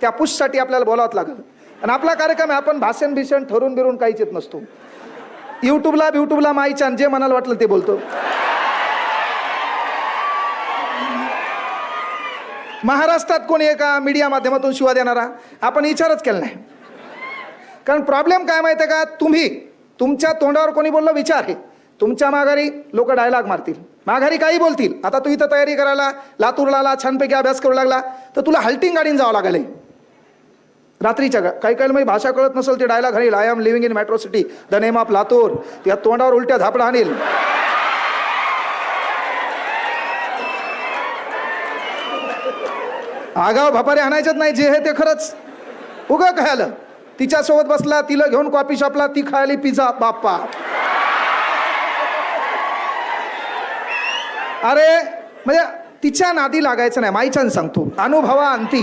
त्या पुशसाठी आपल्याला बोलावंच लागेल. आणि आपला कार्यक्रम आहे आपण भाषण भीषण ठरून बिरून काहीच येत नसतो. युट्यूबला युट्यूबला छान जे मनाला वाटलं ते बोलतो. महाराष्ट्रात कोणी एका मीडिया माध्यमातून शिवा देणारा? आपण विचारच केला नाही. कारण प्रॉब्लेम काय माहिती आहे का? तुम्ही तुमच्या तोंडावर कोणी बोललं विचार हे. तुमच्या माघारी लोक डायलॉग मारतील. माघारी काही बोलतील. आता तू इथं तयारी करायला लातूरला आला छानपैकी अभ्यास करू लागला तर तुला हल्टिंग गाडीन जावं लागेल रात्रीच्या काही काही मी भाषा कळत नसेल ते डायलॉग आणील. I am living in metro city the name of Latur त्या तोंडावर उलट्या झापडा आणील. आगाव भपारे आणायचेच नाही जे हे ते खरंच. उगा खायला. तिच्यासोबत बसला तिला घेऊन कॉफी शॉपला ती खायली पिझ्झा बाप्पा. अरे म्हणजे तिच्या नादी लागायचं नाही. माईच्यान सांगतो. अनुभवा अंती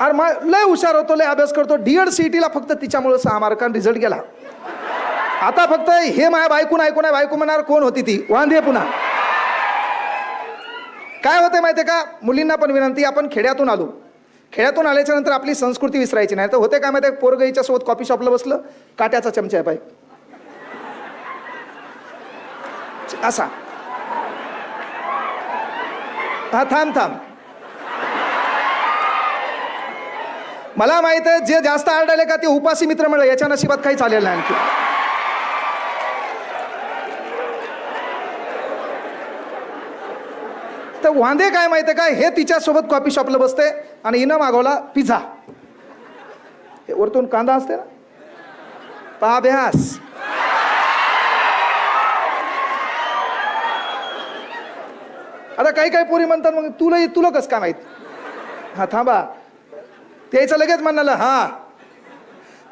अरे मग लय हुशार होतो लय अभ्यास करतो. डीएड सीईटीला फक्त तिच्यामुळे सहा मार्कांनी रिझल्ट गेला. आता फक्त हे माया बायकून ऐकून आहे बायको म्हणणार कोण होती ती? वांधे पुन्हा. काय होते माहिती का? मुलींना पण विनंती आपण खेड्यातून आलो. खेड्यातून आल्याच्यानंतर आपली संस्कृती विसरायची नाही. तर होते काय माहिती पोरगईच्या सोबत कॉफी शॉपला बसलं काट्याचा चमचा आहे पाय असा. हा थांब थांब. मला माहीत आहे जे जास्त आरडाले का ते उपासी मित्र म्हणलं याच्या नशिबात काही चालेल नाही आणखी. तर वांदे काय माहिती काय हे तिच्यासोबत कॉफी शॉपला बसते आणि हिनं मागवला पिझ्झा हे वरतून कांदा असते ना? पाभ्यास आता काही काही पोरी म्हणतात मग तुला तुला कसं काय माहीत? हा थांबा. त्याचं लगेच म्हणाला हा.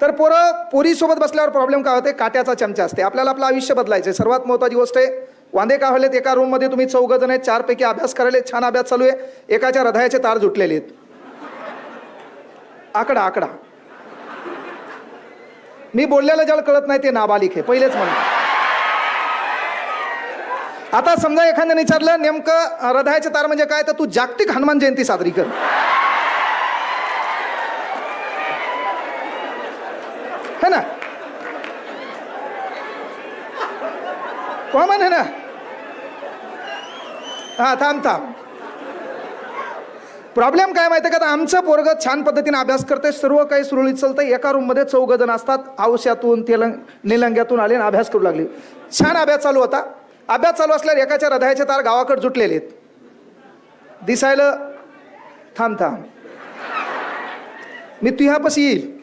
तर पोरं पोरीसोबत बसल्यावर प्रॉब्लेम काय होते? काट्याचा चमचा असते. आपल्याला आपलं आयुष्य बदलायचं सर्वात महत्त्वाची गोष्ट आहे वांदे काय व्हायलेत एका रूममध्ये तुम्ही चौघ जण आहेत चारपैकी अभ्यास करायले छान अभ्यास चालू आहे. एकाच्या हृदयाचे तार जुटलेले आहेत. आकडा आकडा. मी बोललेलं ज्याला कळत नाही ते नाबालिक आहे. पहिलेच म्हणून आता समजा एखाद्याने विचारलं नेमकं हृदयाचे तार म्हणजे काय? तर तू जागतिक हनुमान जयंती साजरी कर. है ना? कॉमन है ना? हा थांब थांब. प्रॉब्लेम काय माहिती का? आता आमचं पोरग छान पद्धतीने अभ्यास करते सर्व काही सुरळीत चालतं एका रूममध्ये चौघ जण असतात. आवश्यातून तेलंग निलंग्यातून आले आणि अभ्यास करू लागले. छान अभ्यास चालू होता. अभ्यास चालू असल्यावर एकाच्या हृदयाचे तार गावाकडे जुटलेले आहेत. दिसायला थांब थांब. मी तुझ्यापाशी येईल.